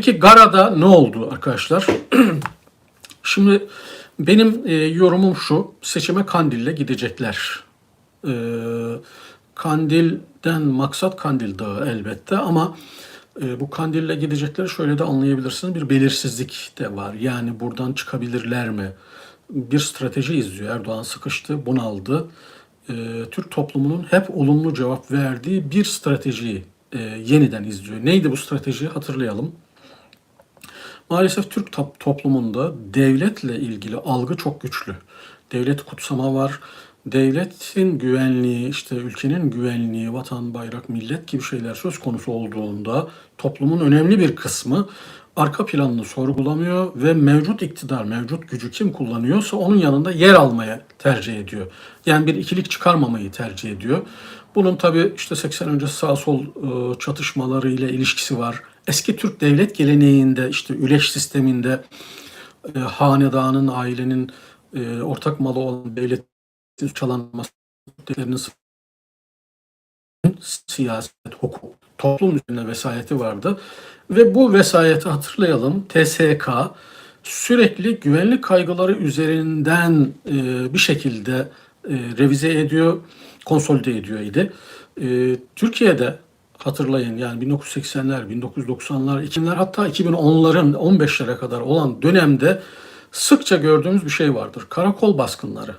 Peki Gara'da ne oldu arkadaşlar? Şimdi benim e, yorumum şu. Seçime Kandil'le gidecekler. E, Kandil'den maksat Kandil Dağı elbette ama e, bu Kandil'le gidecekleri şöyle de anlayabilirsiniz. Bir belirsizlik de var. Yani buradan çıkabilirler mi? Bir strateji izliyor. Erdoğan sıkıştı, bunaldı. E, Türk toplumunun hep olumlu cevap verdiği bir stratejiyi e, yeniden izliyor. Neydi bu strateji? Hatırlayalım. Maalesef Türk top- toplumunda devletle ilgili algı çok güçlü. Devlet kutsama var. Devletin güvenliği, işte ülkenin güvenliği, vatan, bayrak, millet gibi şeyler söz konusu olduğunda toplumun önemli bir kısmı arka planını sorgulamıyor ve mevcut iktidar, mevcut gücü kim kullanıyorsa onun yanında yer almaya tercih ediyor. Yani bir ikilik çıkarmamayı tercih ediyor. Bunun tabii işte 80 öncesi sağ sol e, çatışmaları ile ilişkisi var. Eski Türk devlet geleneğinde işte üleş sisteminde e, hanedanın, ailenin e, ortak malı olan devletin çalanması, devletlerin siyaset, hukuk, toplum üzerine vesayeti vardı. Ve bu vesayeti hatırlayalım. TSK sürekli güvenlik kaygıları üzerinden e, bir şekilde e, revize ediyor, konsolide ediyor idi. E, Türkiye'de hatırlayın yani 1980'ler, 1990'lar, 2000'ler hatta 2010'ların 15'lere kadar olan dönemde sıkça gördüğümüz bir şey vardır. Karakol baskınları.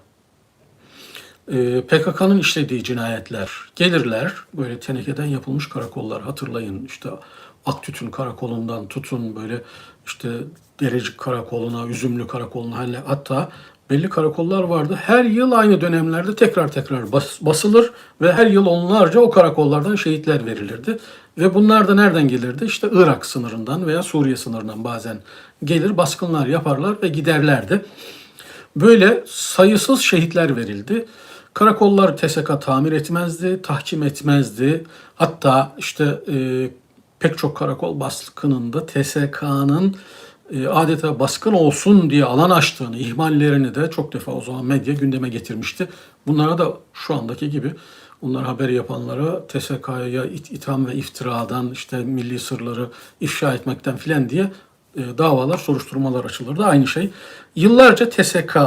Ee, PKK'nın işlediği cinayetler gelirler böyle tenekeden yapılmış karakollar hatırlayın işte Aktütün karakolundan tutun böyle işte Derecik karakoluna, Üzümlü karakoluna halle- hatta belli karakollar vardı. Her yıl aynı dönemlerde tekrar tekrar bas- basılır ve her yıl onlarca o karakollardan şehitler verilirdi. Ve bunlar da nereden gelirdi? İşte Irak sınırından veya Suriye sınırından bazen gelir baskınlar yaparlar ve giderlerdi. Böyle sayısız şehitler verildi. Karakollar TSK tamir etmezdi, tahkim etmezdi. Hatta işte e, pek çok karakol baskınında TSK'nın adeta baskın olsun diye alan açtığını, ihmallerini de çok defa o zaman medya gündeme getirmişti. Bunlara da şu andaki gibi bunlar haber yapanlara TSK'ya it- itham ve iftiradan işte milli sırları ifşa etmekten filan diye e, davalar, soruşturmalar açılırdı. Aynı şey. Yıllarca TSK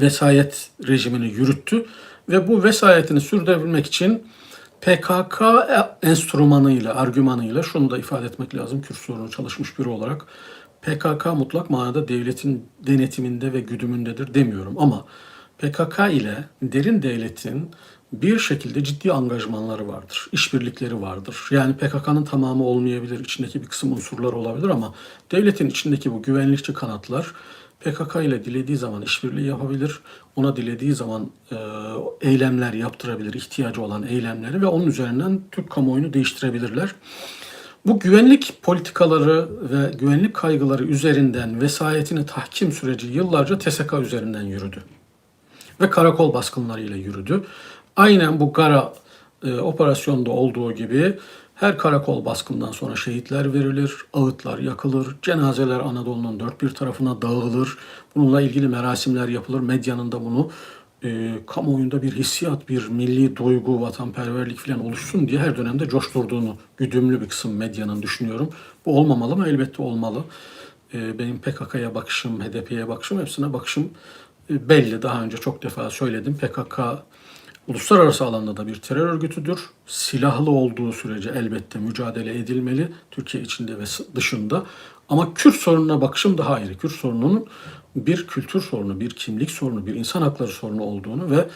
vesayet rejimini yürüttü ve bu vesayetini sürdürebilmek için PKK enstrümanıyla, argümanıyla şunu da ifade etmek lazım sorunu çalışmış biri olarak. PKK mutlak manada devletin denetiminde ve güdümündedir demiyorum ama PKK ile derin devletin bir şekilde ciddi angajmanları vardır. işbirlikleri vardır. Yani PKK'nın tamamı olmayabilir, içindeki bir kısım unsurlar olabilir ama devletin içindeki bu güvenlikçi kanatlar PKK ile dilediği zaman işbirliği yapabilir. Ona dilediği zaman e, eylemler yaptırabilir, ihtiyacı olan eylemleri ve onun üzerinden Türk kamuoyunu değiştirebilirler. Bu güvenlik politikaları ve güvenlik kaygıları üzerinden vesayetini tahkim süreci yıllarca TSK üzerinden yürüdü ve karakol baskınlarıyla yürüdü. Aynen bu Gara e, operasyonda olduğu gibi her karakol baskından sonra şehitler verilir, ağıtlar yakılır, cenazeler Anadolu'nun dört bir tarafına dağılır. Bununla ilgili merasimler yapılır. Medyanın da bunu e, kamuoyunda bir hissiyat, bir milli duygu, vatanperverlik falan oluşsun diye her dönemde coşturduğunu güdümlü bir kısım medyanın düşünüyorum. Bu olmamalı mı? Elbette olmalı. E, benim PKK'ya bakışım, HDP'ye bakışım, hepsine bakışım e, belli. Daha önce çok defa söyledim. PKK uluslararası alanda da bir terör örgütüdür. Silahlı olduğu sürece elbette mücadele edilmeli. Türkiye içinde ve dışında. Ama Kürt sorununa bakışım daha ayrı. Kürt sorununun bir kültür sorunu, bir kimlik sorunu, bir insan hakları sorunu olduğunu ve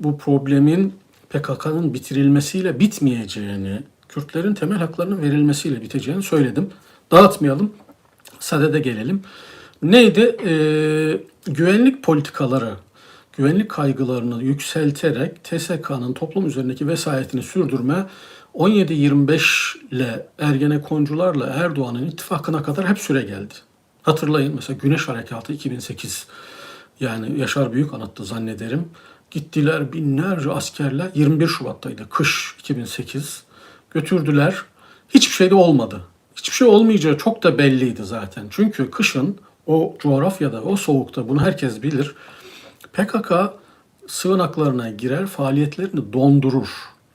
bu problemin PKK'nın bitirilmesiyle bitmeyeceğini, Kürtlerin temel haklarının verilmesiyle biteceğini söyledim. Dağıtmayalım, sadede gelelim. Neydi? Ee, güvenlik politikaları, güvenlik kaygılarını yükselterek TSK'nın toplum üzerindeki vesayetini sürdürme 17-25 ile Ergenekoncularla Erdoğan'ın ittifakına kadar hep süre geldi. Hatırlayın mesela Güneş Harekatı 2008 yani Yaşar Büyük anlattı zannederim. Gittiler binlerce askerler 21 Şubat'taydı kış 2008 götürdüler. Hiçbir şey de olmadı. Hiçbir şey olmayacağı çok da belliydi zaten. Çünkü kışın o coğrafyada, o soğukta bunu herkes bilir. PKK sığınaklarına girer, faaliyetlerini dondurur.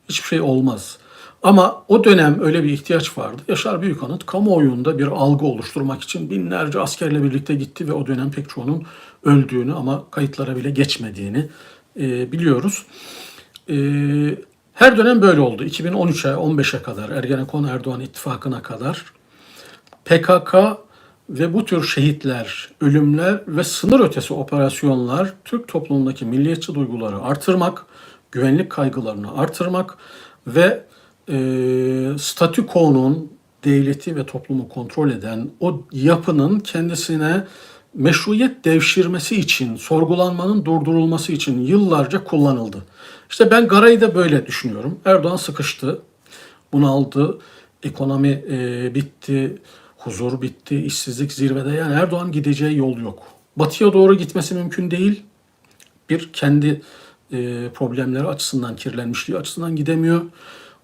Hiçbir şey olmaz. Ama o dönem öyle bir ihtiyaç vardı. Yaşar Büyükanıt kamuoyunda bir algı oluşturmak için binlerce askerle birlikte gitti ve o dönem pek çoğunun öldüğünü ama kayıtlara bile geçmediğini e, biliyoruz. E, her dönem böyle oldu. 2013'e, 15'e kadar, Ergenekon Erdoğan ittifakına kadar PKK ve bu tür şehitler, ölümler ve sınır ötesi operasyonlar Türk toplumundaki milliyetçi duyguları artırmak, güvenlik kaygılarını artırmak ve e, statükonun devleti ve toplumu kontrol eden o yapının kendisine meşruiyet devşirmesi için, sorgulanmanın durdurulması için yıllarca kullanıldı. İşte ben Garay'ı da böyle düşünüyorum. Erdoğan sıkıştı, bunaldı, ekonomi e, bitti, huzur bitti, işsizlik zirvede. Yani Erdoğan gideceği yol yok. Batıya doğru gitmesi mümkün değil. Bir, kendi e, problemleri açısından, kirlenmişliği açısından gidemiyor.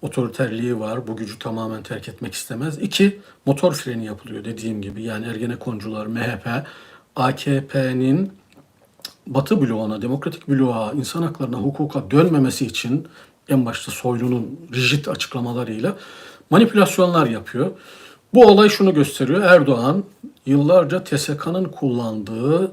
Otoriterliği var, bu gücü tamamen terk etmek istemez. İki, motor freni yapılıyor dediğim gibi. Yani Ergenekoncular, MHP, AKP'nin Batı bloğuna, demokratik bloğa, insan haklarına, hukuka dönmemesi için en başta Soylu'nun rigid açıklamalarıyla manipülasyonlar yapıyor. Bu olay şunu gösteriyor. Erdoğan yıllarca TSK'nın kullandığı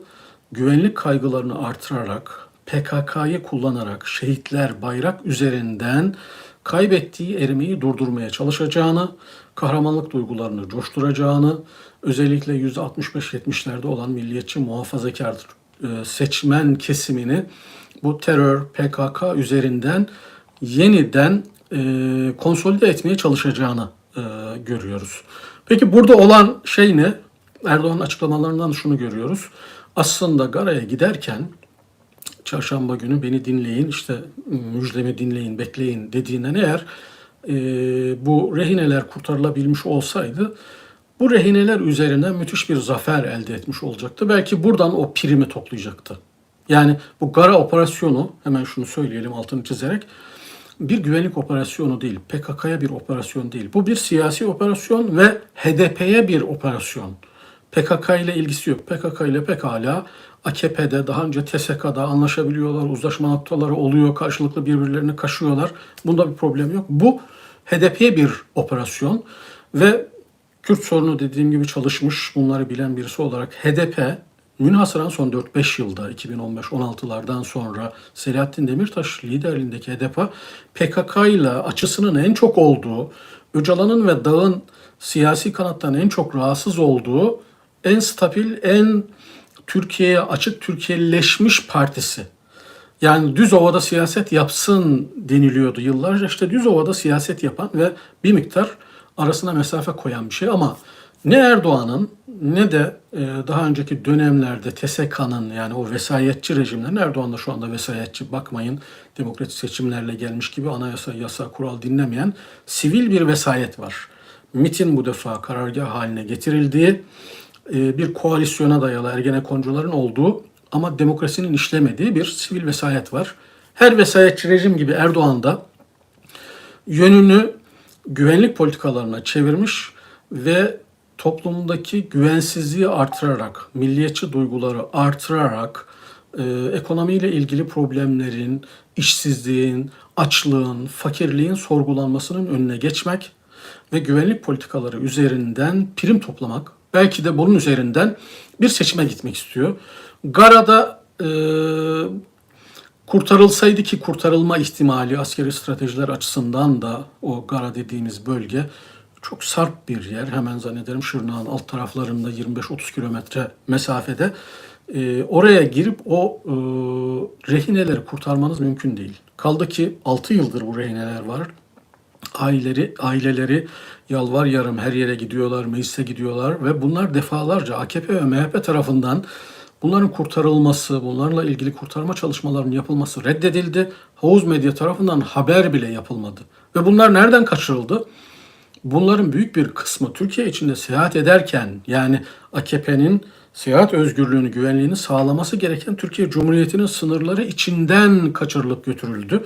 güvenlik kaygılarını artırarak, PKK'yı kullanarak şehitler bayrak üzerinden kaybettiği erimeyi durdurmaya çalışacağını, kahramanlık duygularını coşturacağını, özellikle %65-70'lerde olan milliyetçi muhafazakar e, seçmen kesimini bu terör, PKK üzerinden yeniden e, konsolide etmeye çalışacağını e, görüyoruz. Peki burada olan şey ne? Erdoğan'ın açıklamalarından şunu görüyoruz. Aslında Gara'ya giderken çarşamba günü beni dinleyin, işte müjdemi dinleyin, bekleyin dediğinden eğer e, bu rehineler kurtarılabilmiş olsaydı bu rehineler üzerinden müthiş bir zafer elde etmiş olacaktı. Belki buradan o primi toplayacaktı. Yani bu Gara operasyonu hemen şunu söyleyelim altını çizerek bir güvenlik operasyonu değil, PKK'ya bir operasyon değil. Bu bir siyasi operasyon ve HDP'ye bir operasyon. PKK ile ilgisi yok. PKK ile pekala AKP'de daha önce TSK'da anlaşabiliyorlar, uzlaşma noktaları oluyor, karşılıklı birbirlerini kaşıyorlar. Bunda bir problem yok. Bu HDP'ye bir operasyon ve Kürt sorunu dediğim gibi çalışmış, bunları bilen birisi olarak HDP münhasıran son 4-5 yılda 2015-16'lardan sonra Selahattin Demirtaş liderliğindeki HDP PKK ile açısının en çok olduğu, Öcalan'ın ve Dağ'ın siyasi kanattan en çok rahatsız olduğu en stabil, en Türkiye'ye açık Türkiye'leşmiş partisi. Yani düz ovada siyaset yapsın deniliyordu yıllarca. İşte düz ovada siyaset yapan ve bir miktar arasına mesafe koyan bir şey ama ne Erdoğan'ın ne de e, daha önceki dönemlerde TSK'nın yani o vesayetçi rejimlerin Erdoğan da şu anda vesayetçi bakmayın demokratik seçimlerle gelmiş gibi anayasa, yasa, kural dinlemeyen sivil bir vesayet var. MIT'in bu defa karargah haline getirildiği bir koalisyona dayalı Ergenekoncuların olduğu ama demokrasinin işlemediği bir sivil vesayet var. Her vesayetçi rejim gibi Erdoğan da yönünü güvenlik politikalarına çevirmiş ve toplumdaki güvensizliği artırarak, milliyetçi duyguları artırarak, e, ekonomiyle ilgili problemlerin, işsizliğin, açlığın, fakirliğin sorgulanmasının önüne geçmek ve güvenlik politikaları üzerinden prim toplamak, belki de bunun üzerinden bir seçime gitmek istiyor. Gara'da e, kurtarılsaydı ki kurtarılma ihtimali askeri stratejiler açısından da o Gara dediğimiz bölge çok sarp bir yer. Hemen zannederim Şırnak'ın alt taraflarında 25-30 kilometre mesafede. E, oraya girip o e, rehineleri kurtarmanız mümkün değil. Kaldı ki 6 yıldır bu rehineler var. Aileleri, aileleri yalvar yarım her yere gidiyorlar, meclise gidiyorlar ve bunlar defalarca AKP ve MHP tarafından bunların kurtarılması, bunlarla ilgili kurtarma çalışmalarının yapılması reddedildi. Havuz medya tarafından haber bile yapılmadı. Ve bunlar nereden kaçırıldı? Bunların büyük bir kısmı Türkiye içinde seyahat ederken yani AKP'nin seyahat özgürlüğünü, güvenliğini sağlaması gereken Türkiye Cumhuriyeti'nin sınırları içinden kaçırılıp götürüldü.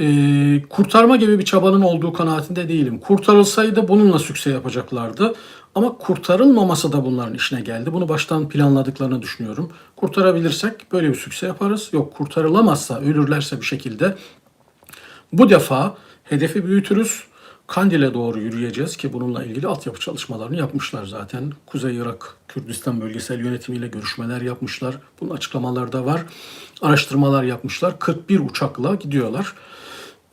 Ee, kurtarma gibi bir çabanın olduğu kanaatinde değilim. Kurtarılsaydı bununla sükse yapacaklardı. Ama kurtarılmaması da bunların işine geldi. Bunu baştan planladıklarını düşünüyorum. Kurtarabilirsek böyle bir sükse yaparız. Yok kurtarılamazsa, ölürlerse bir şekilde bu defa hedefi büyütürüz Kandil'e doğru yürüyeceğiz ki bununla ilgili altyapı çalışmalarını yapmışlar zaten. Kuzey Irak Kürdistan bölgesel yönetimiyle görüşmeler yapmışlar. Bunun açıklamaları da var. Araştırmalar yapmışlar. 41 uçakla gidiyorlar.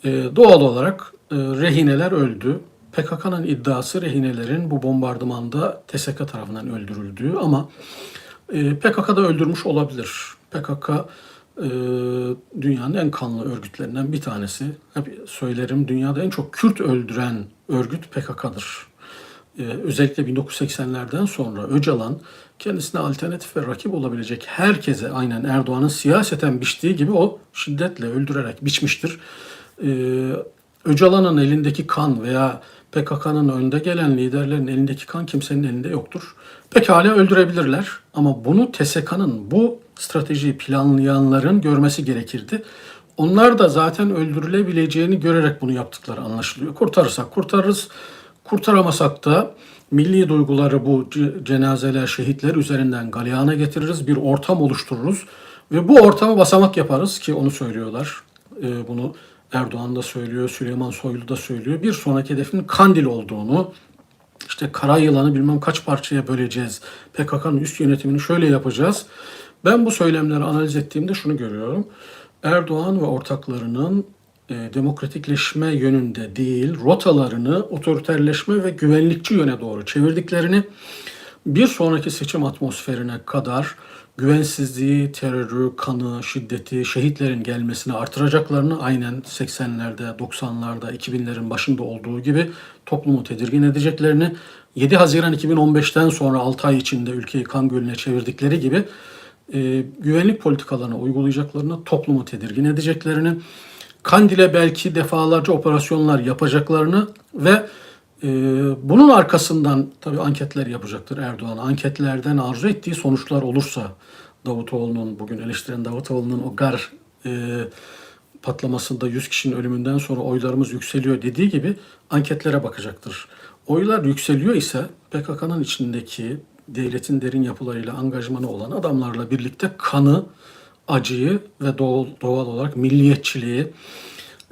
Ee, doğal olarak e, rehineler öldü. PKK'nın iddiası rehinelerin bu bombardımanda TSK tarafından öldürüldüğü ama e, PKK da öldürmüş olabilir. PKK e, dünyanın en kanlı örgütlerinden bir tanesi. Hep söylerim dünyada en çok Kürt öldüren örgüt PKK'dır. Özellikle 1980'lerden sonra Öcalan kendisine alternatif ve rakip olabilecek herkese aynen Erdoğan'ın siyaseten biçtiği gibi o şiddetle öldürerek biçmiştir. E, Öcalan'ın elindeki kan veya PKK'nın önde gelen liderlerin elindeki kan kimsenin elinde yoktur. Pekala öldürebilirler ama bunu TSK'nın bu stratejiyi planlayanların görmesi gerekirdi. Onlar da zaten öldürülebileceğini görerek bunu yaptıkları anlaşılıyor. Kurtarırsak kurtarırız, kurtaramasak da milli duyguları bu cenazeler, şehitler üzerinden galeyana getiririz, bir ortam oluştururuz ve bu ortamı basamak yaparız ki onu söylüyorlar. Ee, bunu Erdoğan da söylüyor, Süleyman Soylu da söylüyor. Bir sonraki hedefin Kandil olduğunu, işte kara yılanı bilmem kaç parçaya böleceğiz. PKK'nın üst yönetimini şöyle yapacağız. Ben bu söylemleri analiz ettiğimde şunu görüyorum. Erdoğan ve ortaklarının e, demokratikleşme yönünde değil, rotalarını otoriterleşme ve güvenlikçi yöne doğru çevirdiklerini, bir sonraki seçim atmosferine kadar güvensizliği, terörü, kanı, şiddeti, şehitlerin gelmesini artıracaklarını aynen 80'lerde, 90'larda, 2000'lerin başında olduğu gibi toplumu tedirgin edeceklerini, 7 Haziran 2015'ten sonra 6 ay içinde ülkeyi kan gölüne çevirdikleri gibi e, güvenlik politikalarını uygulayacaklarını, toplumu tedirgin edeceklerini, Kandil'e belki defalarca operasyonlar yapacaklarını ve e, bunun arkasından tabii anketler yapacaktır Erdoğan. Anketlerden arzu ettiği sonuçlar olursa Davutoğlu'nun, bugün eleştiren Davutoğlu'nun o gar e, patlamasında 100 kişinin ölümünden sonra oylarımız yükseliyor dediği gibi anketlere bakacaktır. Oylar yükseliyor ise PKK'nın içindeki devletin derin yapılarıyla angajmanı olan adamlarla birlikte kanı, acıyı ve doğal olarak milliyetçiliği,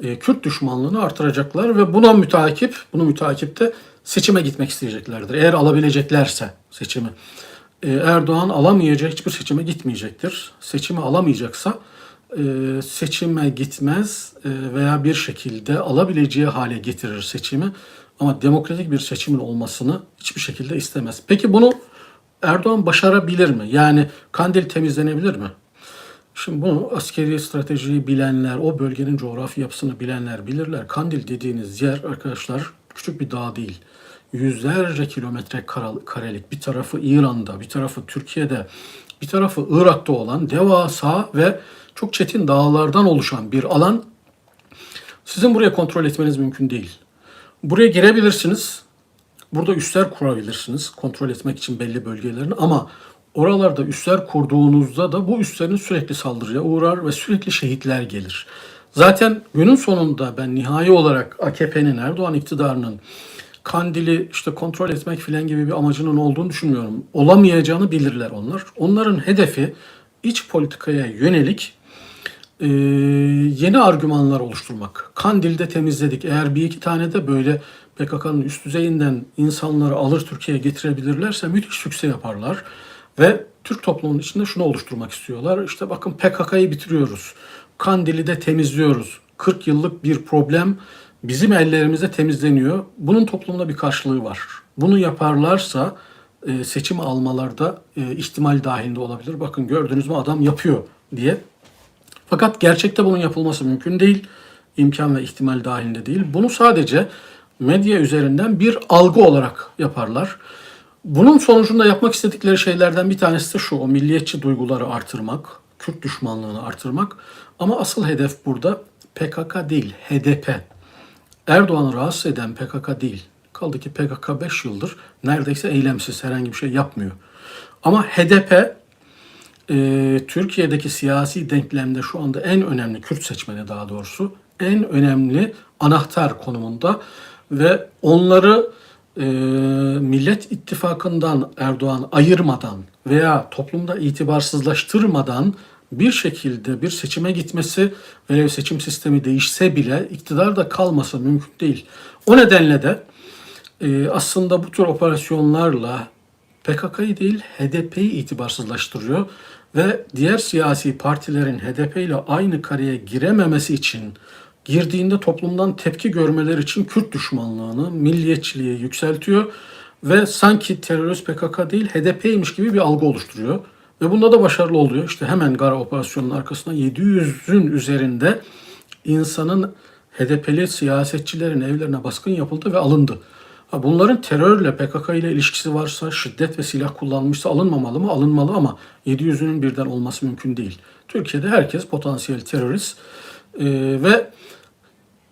e, Kürt düşmanlığını artıracaklar ve buna mütakip, bunu mütakip de seçime gitmek isteyeceklerdir. Eğer alabileceklerse seçimi. E, Erdoğan alamayacak hiçbir seçime gitmeyecektir. Seçimi alamayacaksa e, seçime gitmez e, veya bir şekilde alabileceği hale getirir seçimi. Ama demokratik bir seçimin olmasını hiçbir şekilde istemez. Peki bunu Erdoğan başarabilir mi? Yani Kandil temizlenebilir mi? Şimdi bunu askeri stratejiyi bilenler, o bölgenin coğrafi yapısını bilenler bilirler. Kandil dediğiniz yer arkadaşlar küçük bir dağ değil. Yüzlerce kilometre karelik bir tarafı İran'da, bir tarafı Türkiye'de, bir tarafı Irak'ta olan devasa ve çok çetin dağlardan oluşan bir alan. Sizin buraya kontrol etmeniz mümkün değil. Buraya girebilirsiniz. Burada üsler kurabilirsiniz kontrol etmek için belli bölgelerini ama oralarda üsler kurduğunuzda da bu üslerin sürekli saldırıya uğrar ve sürekli şehitler gelir. Zaten günün sonunda ben nihai olarak AKP'nin Erdoğan iktidarının Kandil'i işte kontrol etmek filan gibi bir amacının olduğunu düşünmüyorum. Olamayacağını bilirler onlar. Onların hedefi iç politikaya yönelik e, yeni argümanlar oluşturmak. Kandil'de temizledik. Eğer bir iki tane de böyle PKK'nın üst düzeyinden insanları alır Türkiye'ye getirebilirlerse müthiş sükse yaparlar. Ve Türk toplumunun içinde şunu oluşturmak istiyorlar. İşte bakın PKK'yı bitiriyoruz. Kandil'i de temizliyoruz. 40 yıllık bir problem bizim ellerimizde temizleniyor. Bunun toplumda bir karşılığı var. Bunu yaparlarsa e, seçim almalarda e, ihtimal dahilinde olabilir. Bakın gördünüz mü adam yapıyor diye. Fakat gerçekte bunun yapılması mümkün değil. İmkan ve ihtimal dahilinde değil. Bunu sadece medya üzerinden bir algı olarak yaparlar. Bunun sonucunda yapmak istedikleri şeylerden bir tanesi de şu, o milliyetçi duyguları artırmak, Kürt düşmanlığını artırmak. Ama asıl hedef burada PKK değil, HDP. Erdoğan'ı rahatsız eden PKK değil. Kaldı ki PKK 5 yıldır neredeyse eylemsiz herhangi bir şey yapmıyor. Ama HDP e, Türkiye'deki siyasi denklemde şu anda en önemli Kürt seçmeni daha doğrusu en önemli anahtar konumunda ve onları e, Millet İttifakı'ndan Erdoğan ayırmadan veya toplumda itibarsızlaştırmadan bir şekilde bir seçime gitmesi ve seçim sistemi değişse bile iktidarda kalması mümkün değil. O nedenle de e, aslında bu tür operasyonlarla PKK'yı değil HDP'yi itibarsızlaştırıyor ve diğer siyasi partilerin HDP ile aynı kareye girememesi için girdiğinde toplumdan tepki görmeleri için Kürt düşmanlığını, milliyetçiliği yükseltiyor ve sanki terörist PKK değil HDP'ymiş gibi bir algı oluşturuyor. Ve bunda da başarılı oluyor. İşte hemen Gara operasyonunun arkasında 700'ün üzerinde insanın HDP'li siyasetçilerin evlerine baskın yapıldı ve alındı. Bunların terörle PKK ile ilişkisi varsa, şiddet ve silah kullanmışsa alınmamalı mı? Alınmalı ama 700'ünün birden olması mümkün değil. Türkiye'de herkes potansiyel terörist Ee, ve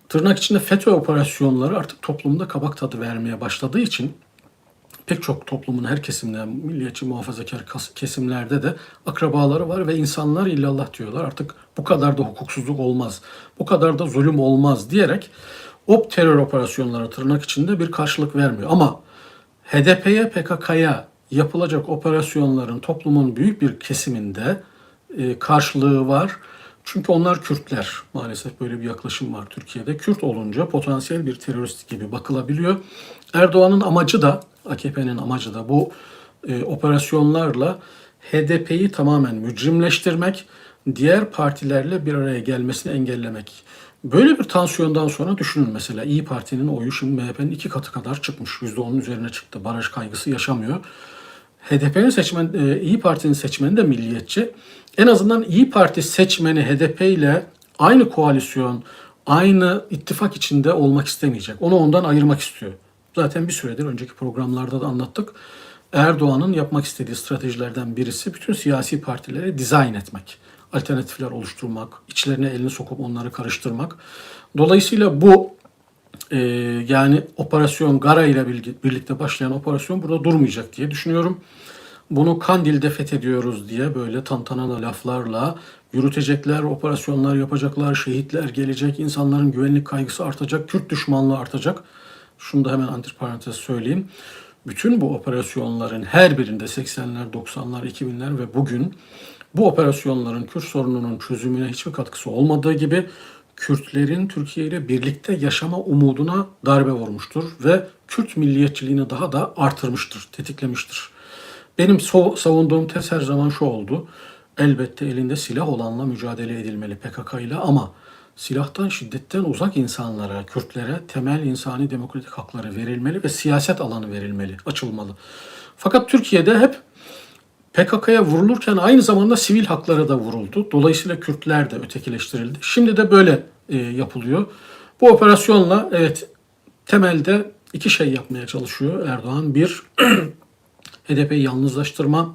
tırnak içinde FETÖ operasyonları artık toplumda kabak tadı vermeye başladığı için pek çok toplumun her kesimden, milliyetçi muhafazakar kesimlerde de akrabaları var ve insanlar illallah diyorlar. Artık bu kadar da hukuksuzluk olmaz, bu kadar da zulüm olmaz diyerek o terör operasyonları tırnak içinde bir karşılık vermiyor. Ama HDP'ye, PKK'ya yapılacak operasyonların toplumun büyük bir kesiminde e, karşılığı var. Çünkü onlar Kürtler. Maalesef böyle bir yaklaşım var Türkiye'de. Kürt olunca potansiyel bir terörist gibi bakılabiliyor. Erdoğan'ın amacı da, AKP'nin amacı da bu e, operasyonlarla HDP'yi tamamen mücrimleştirmek, diğer partilerle bir araya gelmesini engellemek. Böyle bir tansiyondan sonra düşünün mesela İyi Parti'nin oyu şimdi MHP'nin iki katı kadar çıkmış. %10'un üzerine çıktı. Baraj kaygısı yaşamıyor. HDP'nin seçmen, e, İyi Parti'nin seçmeni de milliyetçi. En azından İyi Parti seçmeni HDP ile aynı koalisyon, aynı ittifak içinde olmak istemeyecek. Onu ondan ayırmak istiyor. Zaten bir süredir önceki programlarda da anlattık. Erdoğan'ın yapmak istediği stratejilerden birisi bütün siyasi partileri dizayn etmek. Alternatifler oluşturmak, içlerine elini sokup onları karıştırmak. Dolayısıyla bu e, yani operasyon Gara ile birlikte başlayan operasyon burada durmayacak diye düşünüyorum. Bunu Kandil'de fethediyoruz diye böyle tantanalı laflarla yürütecekler, operasyonlar yapacaklar, şehitler gelecek, insanların güvenlik kaygısı artacak, Kürt düşmanlığı artacak. Şunu da hemen antiparantez söyleyeyim. Bütün bu operasyonların her birinde 80'ler, 90'lar, 2000'ler ve bugün bu operasyonların Kürt sorununun çözümüne hiçbir katkısı olmadığı gibi Kürtlerin Türkiye ile birlikte yaşama umuduna darbe vurmuştur ve Kürt milliyetçiliğini daha da artırmıştır, tetiklemiştir. Benim so- savunduğum tez her zaman şu oldu. Elbette elinde silah olanla mücadele edilmeli PKK ile ama silahtan, şiddetten uzak insanlara, Kürtlere temel insani demokratik hakları verilmeli ve siyaset alanı verilmeli, açılmalı. Fakat Türkiye'de hep PKK'ya vurulurken aynı zamanda sivil hakları da vuruldu. Dolayısıyla Kürtler de ötekileştirildi. Şimdi de böyle e, yapılıyor. Bu operasyonla evet temelde iki şey yapmaya çalışıyor Erdoğan. Bir, HDP'yi yalnızlaştırma,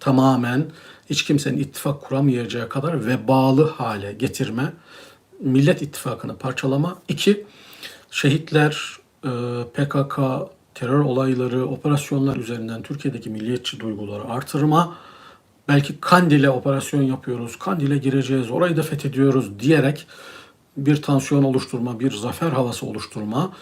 tamamen hiç kimsenin ittifak kuramayacağı kadar vebalı hale getirme, Millet İttifakı'nı parçalama. İki, şehitler, e, PKK, terör olayları, operasyonlar üzerinden Türkiye'deki milliyetçi duyguları artırma, belki Kandil'e operasyon yapıyoruz, Kandil'e gireceğiz, orayı da fethediyoruz diyerek bir tansiyon oluşturma, bir zafer havası oluşturma.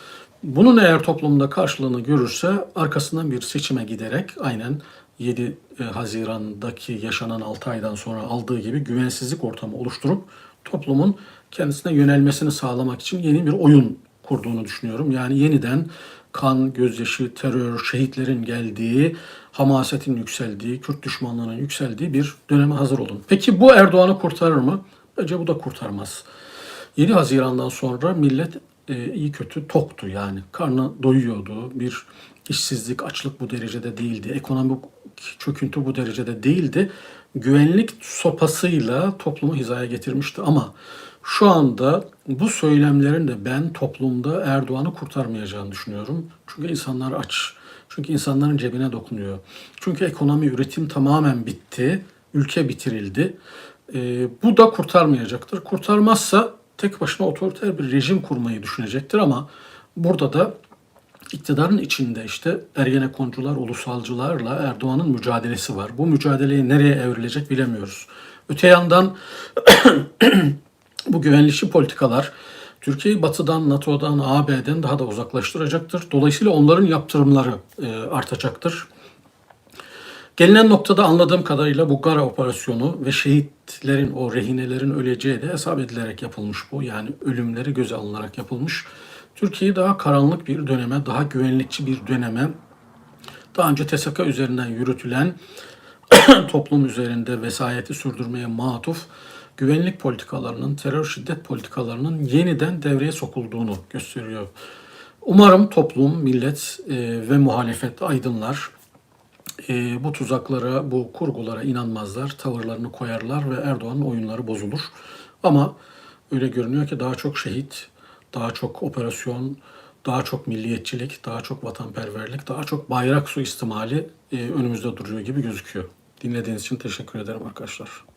Bunun eğer toplumda karşılığını görürse arkasından bir seçime giderek aynen 7 Haziran'daki yaşanan 6 aydan sonra aldığı gibi güvensizlik ortamı oluşturup toplumun kendisine yönelmesini sağlamak için yeni bir oyun kurduğunu düşünüyorum. Yani yeniden kan, gözyaşı, terör, şehitlerin geldiği, hamasetin yükseldiği, Kürt düşmanlığının yükseldiği bir döneme hazır olun. Peki bu Erdoğan'ı kurtarır mı? Bence bu da kurtarmaz. 7 Haziran'dan sonra millet e, iyi kötü toktu yani. Karnı doyuyordu. Bir işsizlik, açlık bu derecede değildi. Ekonomik çöküntü bu derecede değildi. Güvenlik sopasıyla toplumu hizaya getirmişti ama şu anda bu söylemlerin de ben toplumda Erdoğan'ı kurtarmayacağını düşünüyorum. Çünkü insanlar aç. Çünkü insanların cebine dokunuyor. Çünkü ekonomi, üretim tamamen bitti. Ülke bitirildi. E, bu da kurtarmayacaktır. Kurtarmazsa tek başına otoriter bir rejim kurmayı düşünecektir ama burada da iktidarın içinde işte Ergenekoncular, ulusalcılarla Erdoğan'ın mücadelesi var. Bu mücadeleyi nereye evrilecek bilemiyoruz. Öte yandan bu güvenlikçi politikalar Türkiye'yi batıdan, NATO'dan, AB'den daha da uzaklaştıracaktır. Dolayısıyla onların yaptırımları e, artacaktır. Gelinen noktada anladığım kadarıyla bu Gara operasyonu ve şehitlerin, o rehinelerin öleceği de hesap edilerek yapılmış bu. Yani ölümleri göze alınarak yapılmış. Türkiye'yi daha karanlık bir döneme, daha güvenlikçi bir döneme, daha önce TSK üzerinden yürütülen toplum üzerinde vesayeti sürdürmeye matuf güvenlik politikalarının, terör şiddet politikalarının yeniden devreye sokulduğunu gösteriyor. Umarım toplum, millet e, ve muhalefet, aydınlar e, bu tuzaklara, bu kurgulara inanmazlar, tavırlarını koyarlar ve Erdoğan'ın oyunları bozulur. Ama öyle görünüyor ki daha çok şehit, daha çok operasyon, daha çok milliyetçilik, daha çok vatanperverlik, daha çok bayrak suistimali e, önümüzde duruyor gibi gözüküyor. Dinlediğiniz için teşekkür ederim arkadaşlar.